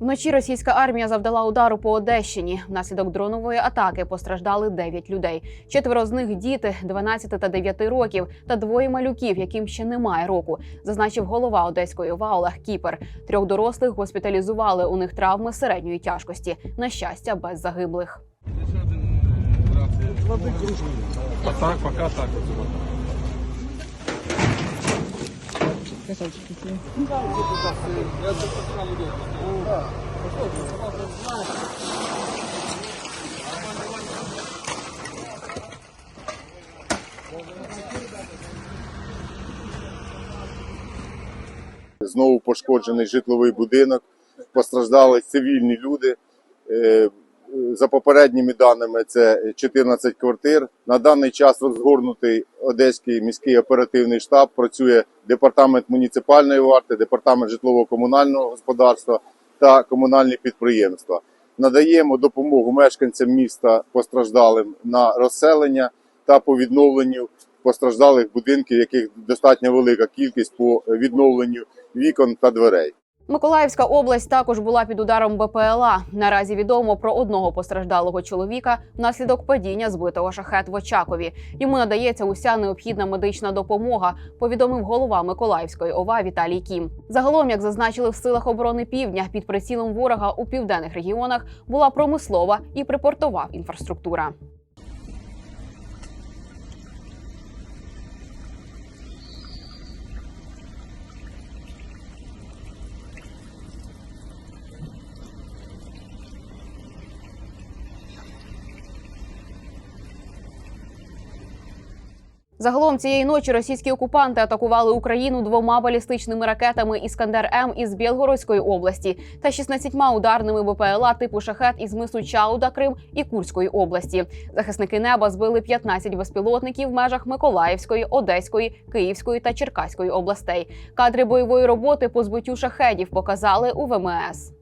Вночі російська армія завдала удару по Одещині. Внаслідок дронової атаки постраждали 9 людей. Четверо з них діти 12 та 9 років, та двоє малюків, яким ще немає року, зазначив голова одеської ОВА Олег Кіпер. Трьох дорослих госпіталізували. У них травми середньої тяжкості. На щастя, без загиблих. А так, пока так. Знову пошкоджений житловий будинок, постраждали цивільні люди. За попередніми даними, це 14 квартир. На даний час розгорнутий Одеський міський оперативний штаб. Працює департамент муніципальної варти, департамент житлово-комунального господарства та комунальні підприємства. Надаємо допомогу мешканцям міста постраждалим на розселення та по відновленню постраждалих будинків, яких достатньо велика кількість по відновленню вікон та дверей. Миколаївська область також була під ударом БПЛА. Наразі відомо про одного постраждалого чоловіка внаслідок падіння збитого шахет в Очакові. Йому надається уся необхідна медична допомога. Повідомив голова Миколаївської ОВА Віталій Кім. Загалом, як зазначили в силах оборони Півдня, під прицілом ворога у південних регіонах була промислова і припортова інфраструктура. Загалом цієї ночі російські окупанти атакували Україну двома балістичними ракетами Іскандер М із Білгородської області та 16 ударними БПЛА типу шахет із мису Чауда Крим і Курської області. Захисники неба збили 15 безпілотників в межах Миколаївської, Одеської, Київської та Черкаської областей. Кадри бойової роботи по збиттю шахедів показали у ВМС.